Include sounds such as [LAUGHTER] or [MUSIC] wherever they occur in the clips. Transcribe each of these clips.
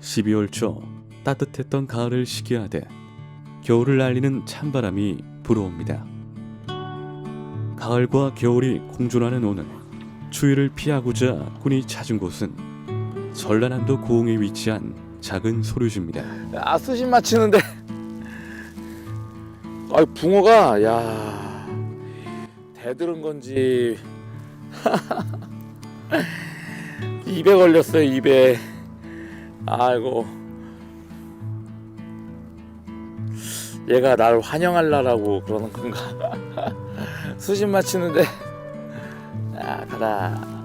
12월 초 따뜻했던 가을을 시기하듯 겨울을 알리는 찬바람이 불어옵니다. 가을과 겨울이 공존하는 오늘 추위를 피하고자 군이 찾은 곳은 전라남도 고흥에 위치한 작은 소류지입니다. 아 수심 맞추는데 아 붕어가 야 대들은 건지 [LAUGHS] 입에 걸렸어요 입에 아이고 얘가 날 환영할라라고 그러는 건가 [LAUGHS] 수심 맞추는데 아 가라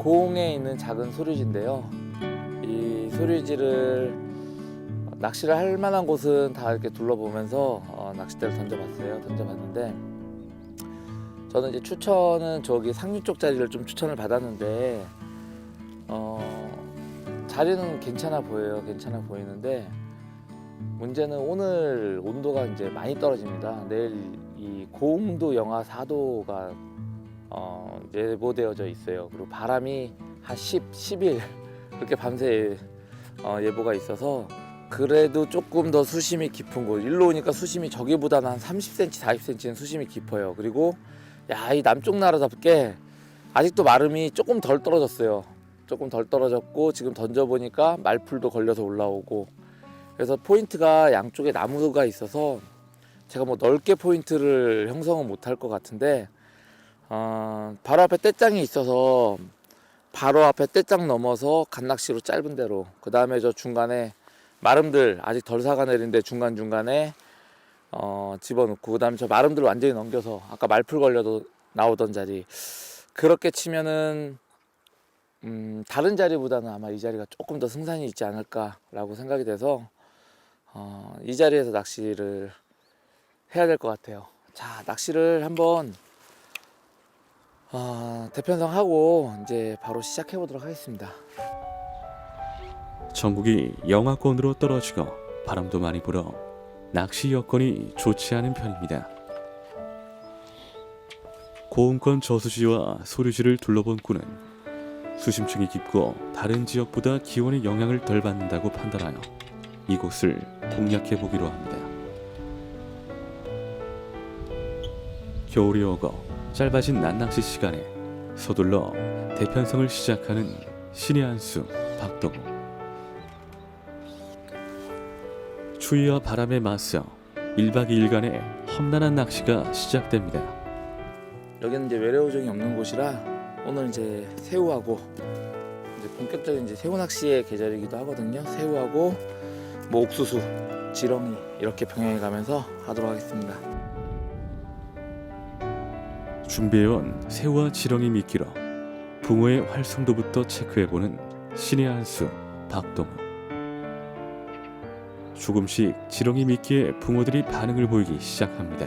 고흥에 있는 작은 소류지인데요. 이 소류지를 낚시를 할 만한 곳은 다 이렇게 둘러보면서 어, 낚싯대를 던져봤어요. 던져봤는데 저는 이제 추천은 저기 상류 쪽 자리를 좀 추천을 받았는데 어, 자리는 괜찮아 보여요. 괜찮아 보이는데 문제는 오늘 온도가 이제 많이 떨어집니다. 내일 이 고흥도 영하 4도가 어, 예보되어져 있어요. 그리고 바람이 한 10, 10일 그렇게 밤새 어, 예보가 있어서 그래도 조금 더 수심이 깊은 곳. 일로 오니까 수심이 저기보다는 한 30cm, 40cm는 수심이 깊어요. 그리고 야, 이 남쪽 나라답게 아직도 마름이 조금 덜 떨어졌어요. 조금 덜 떨어졌고 지금 던져 보니까 말풀도 걸려서 올라오고 그래서 포인트가 양쪽에 나무가 있어서 제가 뭐 넓게 포인트를 형성은 못할 것 같은데 어, 바로 앞에 떼장이 있어서 바로 앞에 떼장 넘어서 간낚시로 짧은 데로 그 다음에 저 중간에 마름들 아직 덜 사가 내린데 중간 중간에 어, 집어넣고 그 다음에 저 마름들 완전히 넘겨서 아까 말풀 걸려도 나오던 자리 그렇게 치면은 음, 다른 자리보다는 아마 이 자리가 조금 더 승산이 있지 않을까라고 생각이 돼서 어, 이 자리에서 낚시를 해야 될 것 같아요. 자 낚시를 한번 어, 대편성 하고 이제 바로 시작해 보도록 하겠습니다. 전국이 영하권으로 떨어지고 바람도 많이 불어 낚시 여건이 좋지 않은 편입니다. 고흥권 저수지와 소류지를 둘러본 군은 수심층이 깊고 다른 지역보다 기온의 영향을 덜 받는다고 판단하여 이곳을 공략해 보기로 합니다. 겨울이 오고 짧아진 낮낚시 시간에 서둘러 대편성을 시작하는 신의 한수 박동우. 추위와 바람에 맞서 1박 2일간의 험난한 낚시가 시작됩니다. 여기는 이제 외래어종이 없는 곳이라 오늘 이제 새우하고 이제 본격적인 이제 새우 낚시의 계절이기도 하거든요. 새우하고 뭐 옥수수, 지렁이 이렇게 병행해 가면서 하도록 하겠습니다. 준비해온 새우와 지렁이 미끼로 붕어의 활성도부터 체크해보는 신의 한수 박동우. 조금씩 지렁이 미끼에 붕어들이 반응을 보이기 시작합니다.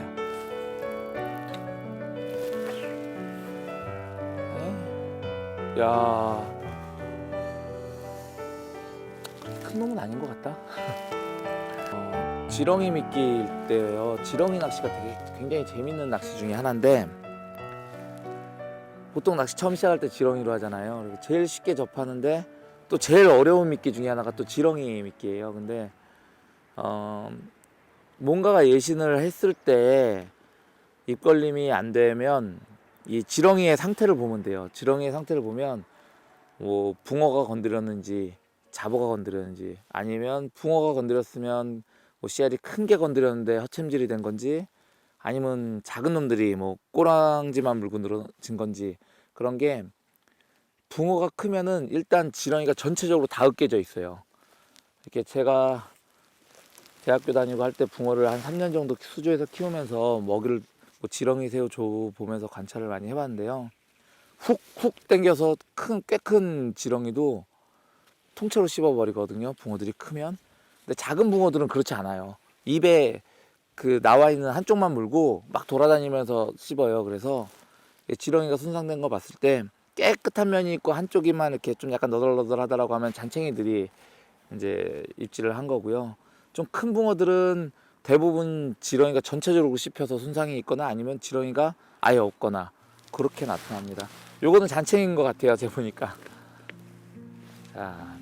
야, 큰 놈은 아닌 것 같다. 어, 지렁이 미끼일 때요. 지렁이 낚시가 되게 굉장히 재밌는 낚시 중에 하나인데 보통 낚시 처음 시작할 때 지렁이로 하잖아요. 그리고 제일 쉽게 접하는데 또 제일 어려운 미끼 중에 하나가 또 지렁이 미끼예요. 근데 어, 뭔가가 예신을 했을 때 입걸림이 안 되면 이 지렁이의 상태를 보면 돼요. 지렁이의 상태를 보면 뭐 붕어가 건드렸는지 잡어가 건드렸는지 아니면 붕어가 건드렸으면 뭐 씨알이 큰 게 건드렸는데 허챔질이 된 건지 아니면 작은 놈들이 뭐 꼬랑지만 물고 늘어진 건지 그런 게 붕어가 크면은 일단 지렁이가 전체적으로 다 으깨져 있어요. 이렇게 제가 대학교 다니고 할 때 붕어를 한 3년 정도 수조에서 키우면서 먹이를 뭐 지렁이 새우 줘 보면서 관찰을 많이 해봤는데요. 훅훅 당겨서 큰 꽤 큰 지렁이도 통째로 씹어버리거든요. 붕어들이 크면. 근데 작은 붕어들은 그렇지 않아요. 입에 그 나와 있는 한쪽만 물고 막 돌아다니면서 씹어요. 그래서 이 지렁이가 손상된 거 봤을 때 깨끗한 면이 있고 한쪽이만 이렇게 좀 약간 너덜너덜하다라고 하면 잔챙이들이 이제 입질을 한 거고요. 좀 큰 붕어들은 대부분 지렁이가 전체적으로 씹혀서 손상이 있거나 아니면 지렁이가 아예 없거나 그렇게 나타납니다. 요거는 잔챙인 것 같아요. 제가 보니까. 자,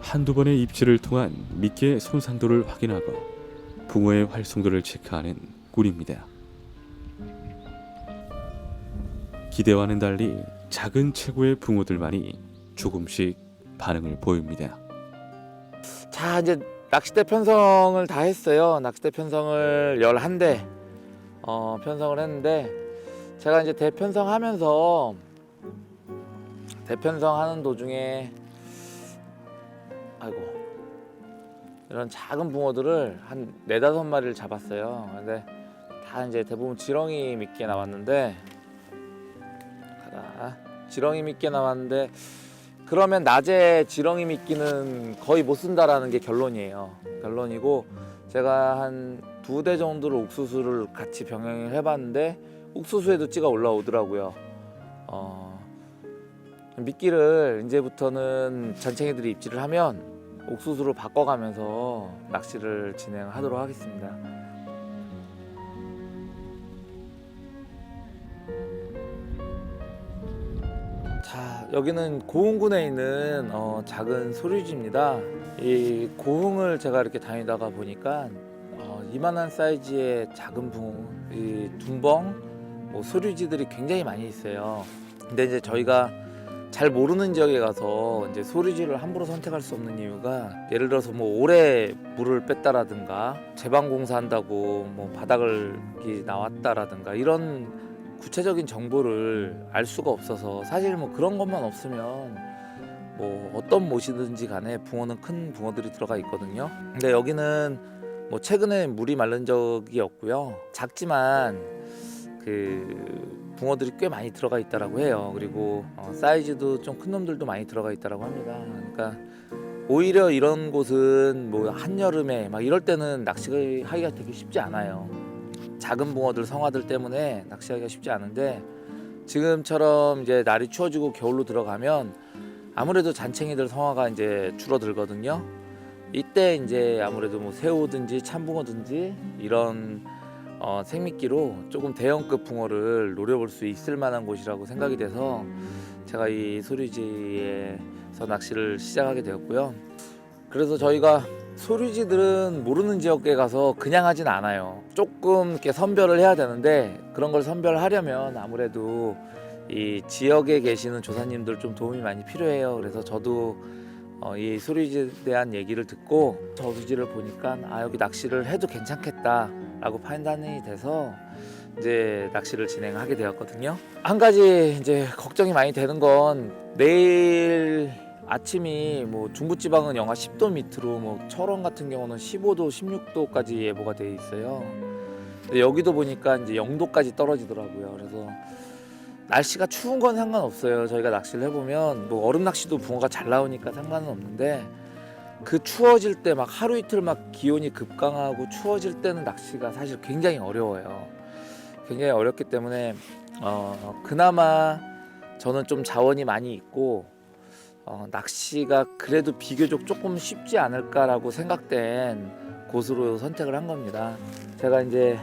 한두 번의 입질을 통한 미끼의 손상도를 확인하고 붕어의 활성도를 체크하는 꿀입니다. 기대와는 달리 작은 체구의 붕어들만이 조금씩 반응을 보입니다. 자 이제 낚싯대 편성을 다 했어요. 낚싯대 편성을 11대 어, 편성을 했는데 제가 이제 대편성 하면서 대편성 하는 도중에 아이고 이런 작은 붕어들을 한 네다섯 마리를 잡았어요. 근데 다 이제 대부분 지렁이 미끼에 나왔는데 하나 지렁이 미끼에 나왔는데 그러면 낮에 지렁이 미끼는 거의 못 쓴다라는 게 결론이에요. 결론이고 제가 한 두 대 정도를 옥수수를 같이 병행을 해봤는데 옥수수에도 찌가 올라오더라고요. 어, 미끼를 이제부터는 전챙이들이 입질을 하면 옥수수로 바꿔가면서 낚시를 진행하도록 하겠습니다. 여기는 고흥군에 있는 어, 작은 소류지입니다. 이 고흥을 제가 이렇게 다니다가 보니까 어, 이만한 사이즈의 작은 붕, 이 둔벙, 뭐 소류지들이 굉장히 많이 있어요. 근데 이제 저희가 잘 모르는 지역에 가서 이제 소류지를 함부로 선택할 수 없는 이유가 예를 들어서 뭐 오래 물을 뺐다라든가 제방 공사한다고 뭐 바닥을 나왔다라든가 이런 구체적인 정보를 알 수가 없어서 사실 뭐 그런 것만 없으면 뭐 어떤 못이든지 간에 붕어는 큰 붕어들이 들어가 있거든요. 근데 여기는 뭐 최근에 물이 마른 적이 없고요. 작지만 그 붕어들이 꽤 많이 들어가 있다라고 해요. 그리고 어, 사이즈도 좀 큰 놈들도 많이 들어가 있다라고 합니다. 그러니까 오히려 이런 곳은 뭐 한여름에 막 이럴 때는 낚시하기가 되게 쉽지 않아요. 작은 붕어들 성화들 때문에 낚시하기가 쉽지 않은데 지금처럼 이제 날이 추워지고 겨울로 들어가면 아무래도 잔챙이들 성화가 이제 줄어들거든요. 이때 이제 아무래도 뭐 새우든지 참붕어든지 이런 어, 생미끼로 조금 대형급 붕어를 노려볼 수 있을 만한 곳이라고 생각이 돼서 제가 이 소리지에서 낚시를 시작하게 되었고요. 그래서 저희가 소류지들은 모르는 지역에 가서 그냥 하진 않아요. 조금 이렇게 선별을 해야 되는데 그런 걸 선별하려면 아무래도 이 지역에 계시는 조사님들 좀 도움이 많이 필요해요. 그래서 저도 어, 이 소류지에 대한 얘기를 듣고 저수지를 보니까 아 여기 낚시를 해도 괜찮겠다라고 판단이 돼서 이제 낚시를 진행하게 되었거든요. 한 가지 이제 걱정이 많이 되는 건 내일 아침이 뭐 중부지방은 영하 10도 밑으로 뭐 철원 같은 경우는 15도, 16도까지 예보가 돼 있어요. 근데 여기도 보니까 이제 0도까지 떨어지더라고요. 그래서 날씨가 추운 건 상관없어요. 저희가 낚시를 해보면 뭐 얼음 낚시도 붕어가 잘 나오니까 상관은 없는데 그 추워질 때 막 하루 이틀 막 기온이 급강하고 추워질 때는 낚시가 사실 굉장히 어려워요. 굉장히 어렵기 때문에 어, 그나마 저는 좀 자원이 많이 있고 어, 낚시가 그래도 비교적 조금 쉽지 않을까라고 생각된 곳으로 선택을 한 겁니다. 제가 이제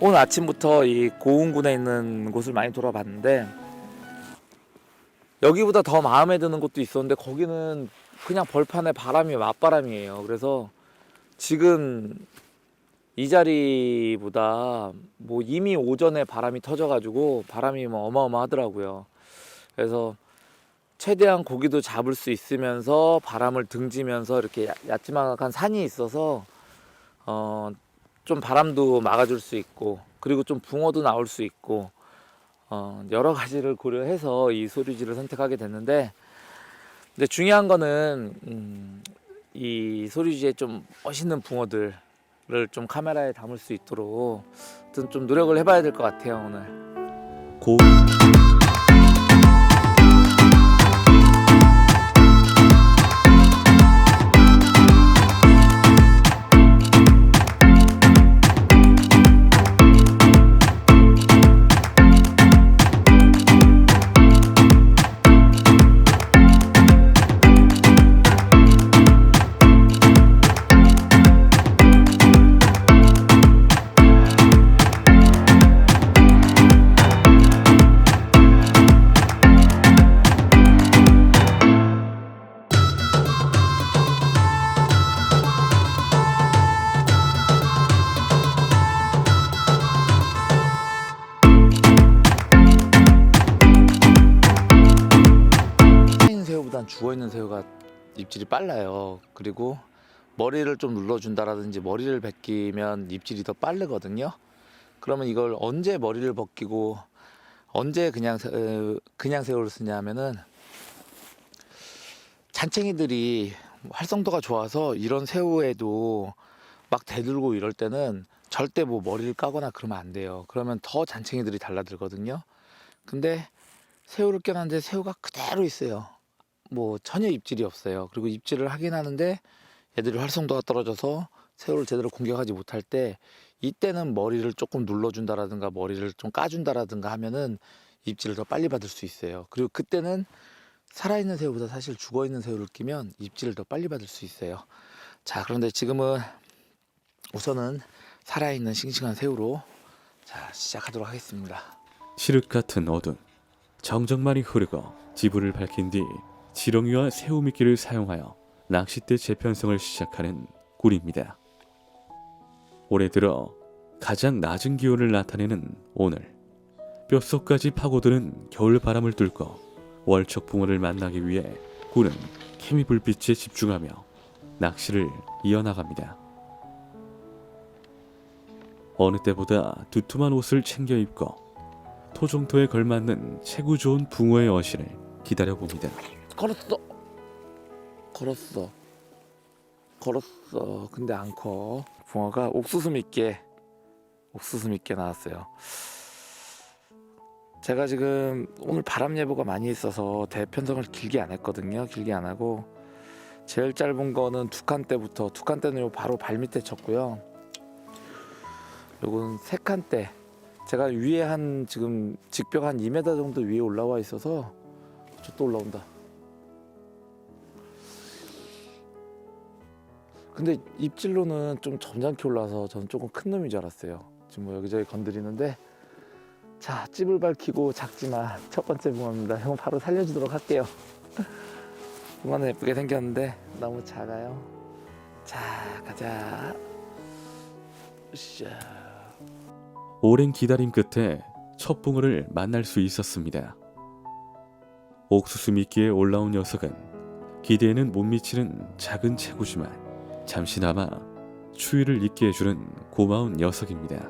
오늘 아침부터 이 고흥군에 있는 곳을 많이 돌아봤는데 여기보다 더 마음에 드는 곳도 있었는데 거기는 그냥 벌판에 바람이 맞바람이에요. 그래서 지금 이 자리보다 뭐 이미 오전에 바람이 터져가지고 바람이 뭐 어마어마하더라고요. 그래서 최대한 고기도 잡을 수 있으면서 바람을 등지면서 이렇게 야- 야지막한 산이 있어서 어, 좀 바람도 막아줄 수 있고 그리고 좀 붕어도 나올 수 있고 어, 여러 가지를 고려해서 이 소리지를 선택하게 됐는데 근데 중요한 거는 음, 이 소리지에 좀 멋있는 붕어들을 좀 카메라에 담을 수 있도록 하여튼 좀 노력을 해봐야 될 것 같아요 오늘. 고 입질이 빨라요. 그리고 머리를 좀 눌러준다라든지 머리를 벗기면 입질이 더 빠르거든요. 그러면 이걸 언제 머리를 벗기고 언제 그냥 그냥 새우를 쓰냐면은 잔챙이들이 활성도가 좋아서 이런 새우에도 막 대들고 이럴 때는 절대 뭐 머리를 까거나 그러면 안 돼요. 그러면 더 잔챙이들이 달라들거든요. 근데 새우를 껴놨는데 새우가 그대로 있어요. 뭐 전혀 입질이 없어요. 그리고 입질을 하긴 하는데 애들이 활성도가 떨어져서 새우를 제대로 공격하지 못할 때 이때는 머리를 조금 눌러준다라든가 머리를 좀 까준다라든가 하면은 입질을 더 빨리 받을 수 있어요. 그리고 그때는 살아있는 새우보다 사실 죽어있는 새우를 끼면 입질을 더 빨리 받을 수 있어요. 자, 그런데 지금은 우선은 살아있는 싱싱한 새우로 자, 시작하도록 하겠습니다. 칠흑 같은 어둠, 정적만이 흐르고 지불을 밝힌 뒤 지렁이와 새우미끼를 사용하여 낚싯대 재편성을 시작하는 꿀입니다. 올해 들어 가장 낮은 기온을 나타내는 오늘 뼛속까지 파고드는 겨울 바람을 뚫고 월척 붕어를 만나기 위해 꿀은 케미 불빛에 집중하며 낚시를 이어나갑니다. 어느 때보다 두툼한 옷을 챙겨 입고 토종토에 걸맞는 체구 좋은 붕어의 어시를 기다려봅니다. 걸었어. 걸었어. 걸었어. 근데 안 커. 붕어가 옥수수 밑게 옥수수 밑게 나왔어요. 제가 지금 오늘 바람 예보가 많이 있어서 대편성을 길게 안 했거든요. 길게 안 하고 제일 짧은 거는 두 칸 때부터 두 칸 때는 요 바로 발 밑에 쳤고요. 요건 세 칸 때. 제가 위에 한 지금 직벽 한 2m 정도 위에 올라와 있어서 저 또 올라온다. 근데 입질로는 좀 점잖게 올라서 저는 조금 큰 놈인 줄 알았어요. 지금 뭐 여기저기 건드리는데 자 찝을 밝히고 작지만 첫 번째 붕어입니다. 형 바로 살려주도록 할게요. [LAUGHS] 붕어는 예쁘게 생겼는데 너무 작아요. 자 가자. 으쌰. 오랜 기다림 끝에 첫 붕어를 만날 수 있었습니다. 옥수수 미끼에 올라온 녀석은 기대에는 못 미치는 작은 체구지만 잠시나마 추위를 잊게 해주는 고마운 녀석입니다.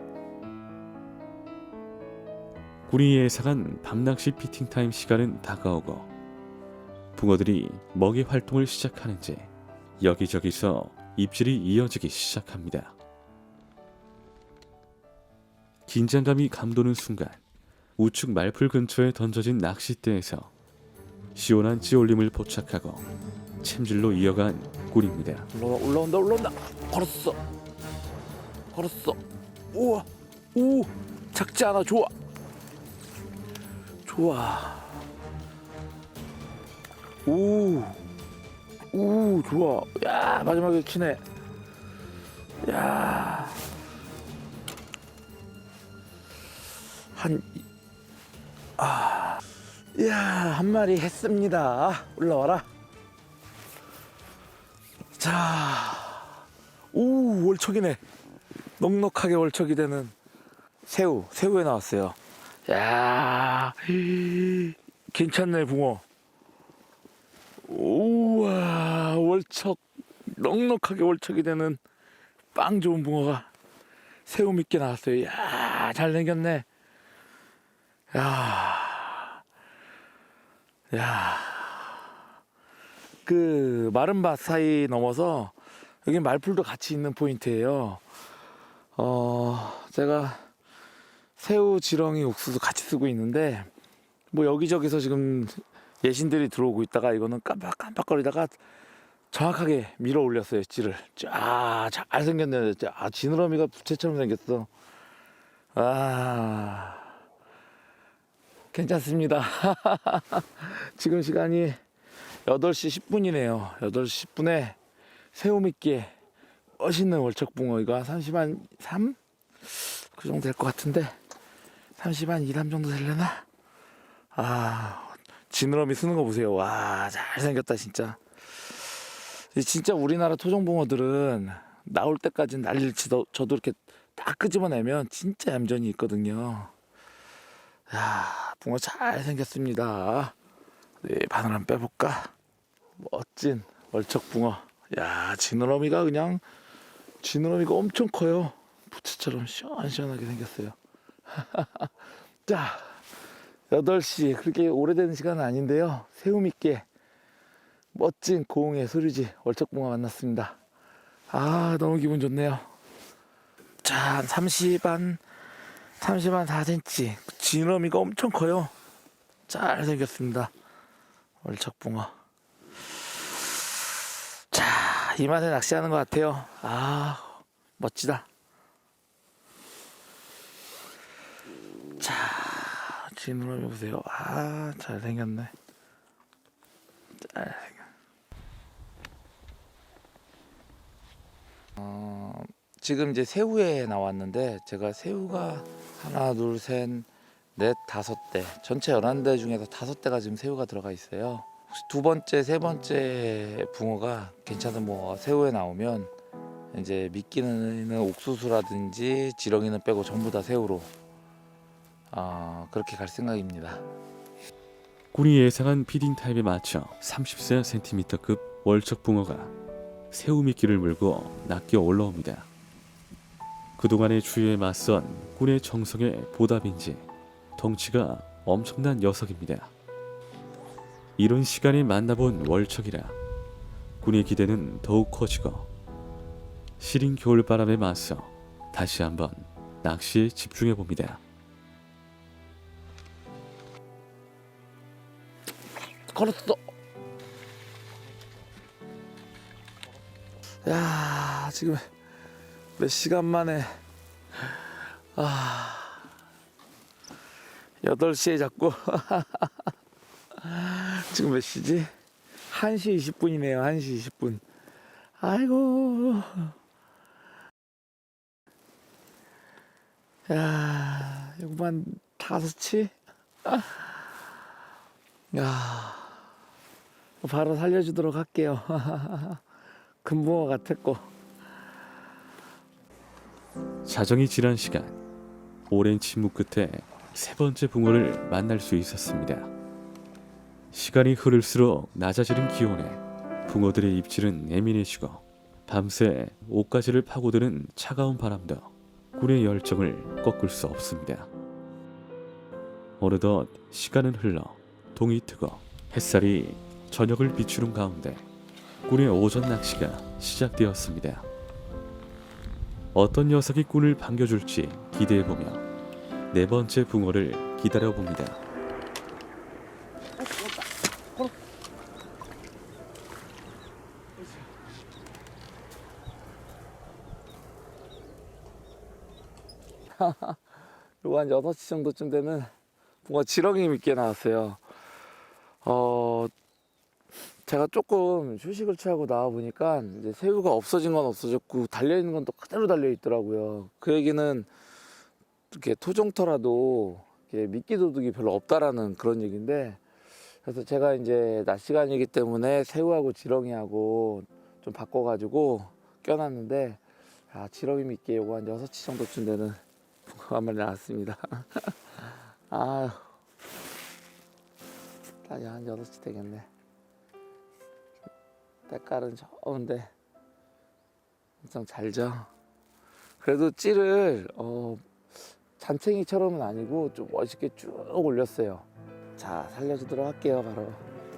꿀이 예상한 밤낚시 피팅타임 시간은 다가오고 붕어들이 먹이 활동을 시작하는지 여기저기서 입질이 이어지기 시작합니다. 긴장감이 감도는 순간 우측 말풀 근처에 던져진 낚싯대에서 시원한 찌올림을 포착하고 챔질로 이어간 꿀입니다. 올라 올라온다 올라온다. 걸었어. 걸었어. 우와 오 작지 않아 좋아. 좋아. 오. 오 좋아. 야 마지막에 치네. 야. 한 아. 야, 한 마리 했습니다. 올라와라. 자, 오 월척이네. 넉넉하게 월척이 되는 새우, 새우에 나왔어요. 야, 괜찮네 붕어. 우와 월척 넉넉하게 월척이 되는 빵 좋은 붕어가 새우 믿게 나왔어요. 야, 잘 생겼네. 야, 야. 그 마른 밭 사이 넘어서 여기 말풀도 같이 있는 포인트예요. 어, 제가 새우, 지렁이, 옥수수 같이 쓰고 있는데 뭐 여기저기서 지금 예신들이 들어오고 있다가 이거는 깜빡깜빡거리다가 정확하게 밀어 올렸어요, 찌를. 쫙, 잘 생겼네. 아, 지느러미가 부채처럼 생겼어. 아, 괜찮습니다. [LAUGHS] 지금 시간이 8시 10분이네요. 8시 10분에 새우미끼에 멋있는 월척붕어 이거 한 30한 3? 그 정도 될 것 같은데 30한 2, 3 정도 되려나? 아 지느러미 쓰는 거 보세요. 와 잘생겼다 진짜. 이 진짜 우리나라 토종붕어들은 나올 때까지 난리를 치도 저도 이렇게 딱 끄집어내면 진짜 얌전히 있거든요. 야 붕어 잘 생겼습니다. 네, 바늘 한번 빼볼까? 멋진 월척붕어. 야, 지느러미가 그냥 지느러미가 엄청 커요. 부츠처럼 시원시원하게 생겼어요. [LAUGHS] 자, 8시 그렇게 오래된 시간은 아닌데요. 새움 있게 멋진 고흥의 소리지 월척붕어 만났습니다. 아, 너무 기분 좋네요. 자, 한 30 한 30 한 4cm. 지느러미가 엄청 커요. 잘 생겼습니다. 월척붕어. 자, 이 맛에 낚시하는 것 같아요. 아, 멋지다. 자, 지느러미 보세요. 아, 잘 생겼네. 잘 생겼. 어, 지금 이제 새우에 나왔는데 제가 새우가 하나, 둘, 셋, 넷, 다섯 대 전체 열한 대 중에서 다섯 대가 지금 새우가 들어가 있어요. 혹시 두 번째, 세 번째 붕어가 괜찮은 뭐 새우에 나오면 이제 미끼는 옥수수라든지 지렁이는 빼고 전부 다 새우로 어, 그렇게 갈 생각입니다. 꾼이 예상한 피딩 타임에 맞춰 34cm급 월척 붕어가 새우 미끼를 물고 낚여 올라옵니다. 그동안의 추위에 맞선 꾼의 정성의 보답인지 덩치가 엄청난 녀석입니다. 이런 시간에 만나본 월척이라 꾼의 기대는 더욱 커지고 시린 겨울바람에 맞서 다시 한번 낚시에 집중해 봅니다. 걸었어. 야, 지금 몇 시간 만에 아 8시에 잡고 [LAUGHS] 지금 몇 시지? 1시 20분이네요. 1시 20분. 아이고. 야, 요만 5시? 야. 바로 살려주도록 할게요. [LAUGHS] 금붕어 같았고. 자정이 지난 시간 오랜 침묵 끝에 세 번째 붕어를 만날 수 있었습니다. 시간이 흐를수록 낮아지는 기온에 붕어들의 입질은 예민해지고 밤새 옷가지를 파고드는 차가운 바람도 꿀의 열정을 꺾을 수 없습니다. 어느덧 시간은 흘러 동이 트고 햇살이 저녁을 비추는 가운데 꿀의 오전 낚시가 시작되었습니다. 어떤 녀석이 꾼을 반겨줄지 기대해보며 네 번째 붕어를 기다려 봅니다. [LAUGHS] 요거 한 6시 정도쯤 되면 붕어 지렁이 밑게 나왔어요. 어, 제가 조금 휴식을 취하고 나와 보니까 이제 새우가 없어진 건 없어졌고 달려 있는 건 또 그대로 달려 있더라고요. 그 얘기는 이렇게 토종터라도 이렇게 미끼 도둑이 별로 없다라는 그런 얘기인데 그래서 제가 이제 낮 시간이기 때문에 새우하고 지렁이하고 좀 바꿔가지고 껴놨는데 아, 지렁이 미끼 요거 한 6시 정도쯤 되는 붕어 [LAUGHS] 한 마리 나왔습니다. [LAUGHS] 아휴 딱한 8시 되겠네. 때깔은 좋은데 엄청 잘죠. 그래도 찌를 어, 잔챙이처럼은 아니고 좀 멋있게 쭉 올렸어요. 자 살려주도록 할게요 바로.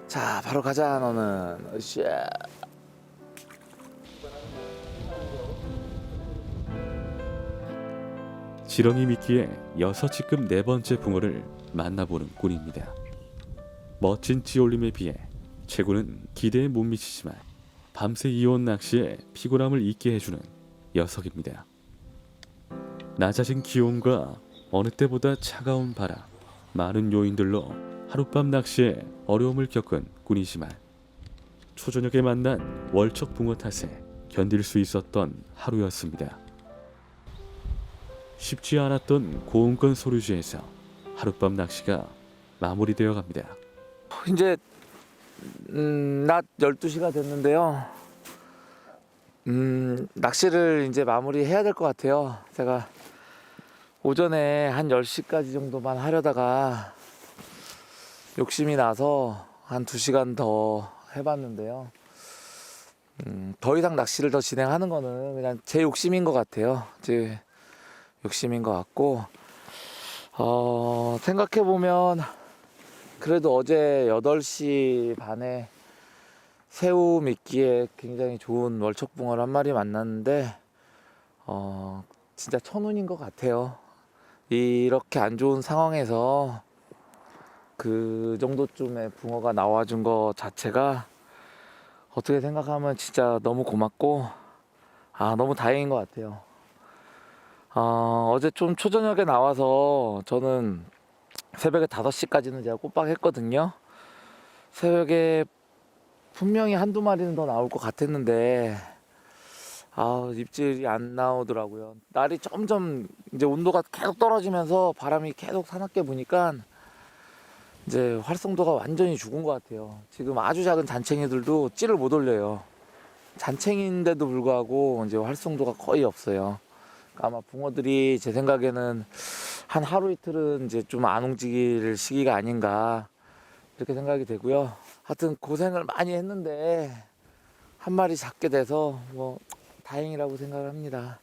자 바로 가자 너는. 으쌰. 지렁이 미끼의 여섯치급 네 번째 붕어를 만나보는 꾼입니다. 멋진 찌올림에 비해 최고는 기대에 못 미치지만 밤새 이온 낚시에 피곤함을 잊게 해주는 녀석입니다. 낮아진 기온과 어느 때보다 차가운 바람, 많은 요인들로 하룻밤 낚시에 어려움을 겪은 꾼이지만 초저녁에 만난 월척 붕어 탓에 견딜 수 있었던 하루였습니다. 쉽지 않았던 고온권 소류지에서 하룻밤 낚시가 마무리되어 갑니다. 이제 음, 낮 12시가 됐는데요. 음, 낚시를 이제 마무리해야 될 것 같아요. 제가 오전에 한 10시까지 정도만 하려다가 욕심이 나서 한 2시간 더 해봤는데요. 음, 더 이상 낚시를 더 진행하는 거는 그냥 제 욕심인 것 같아요. 제 욕심인 것 같고, 어, 생각해보면, 그래도 어제 8시 반에 새우 미끼에 굉장히 좋은 월척붕어를 한 마리 만났는데, 어, 진짜 천운인 것 같아요. 이렇게 안 좋은 상황에서 그 정도쯤의 붕어가 나와준 거 자체가 어떻게 생각하면 진짜 너무 고맙고 아 너무 다행인 것 같아요. 어, 어제 좀 초저녁에 나와서 저는 새벽에 5시까지는 제가 꼬박 했거든요. 새벽에 분명히 한두 마리는 더 나올 것 같았는데 아 입질이 안 나오더라고요. 날이 점점 이제 온도가 계속 떨어지면서 바람이 계속 사납게 부니까 이제 활성도가 완전히 죽은 것 같아요. 지금 아주 작은 잔챙이들도 찌를 못 올려요. 잔챙이인데도 불구하고 이제 활성도가 거의 없어요. 그러니까 아마 붕어들이 제 생각에는 한 하루 이틀은 이제 좀 안 움직일 시기가 아닌가 이렇게 생각이 되고요. 하여튼 고생을 많이 했는데 한 마리 잡게 돼서 뭐 다행이라고 생각을 합니다.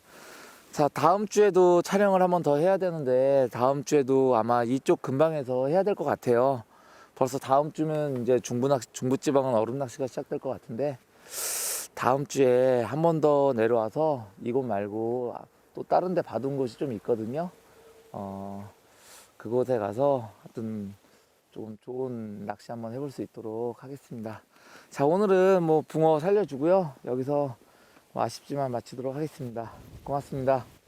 자, 다음 주에도 촬영을 한번 더 해야 되는데 다음 주에도 아마 이쪽 근방에서 해야 될 것 같아요. 벌써 다음 주면 이제 중부 낚시, 중부 지방은 얼음 낚시가 시작될 것 같은데 다음 주에 한 번 더 내려와서 이곳 말고 또 다른 데 봐둔 곳이 좀 있거든요. 어, 그곳에 가서 하여튼 조금 좋은 낚시 한번 해볼 수 있도록 하겠습니다. 자, 오늘은 뭐 붕어 살려주고요. 여기서 뭐 아쉽지만 마치도록 하겠습니다. 고맙습니다.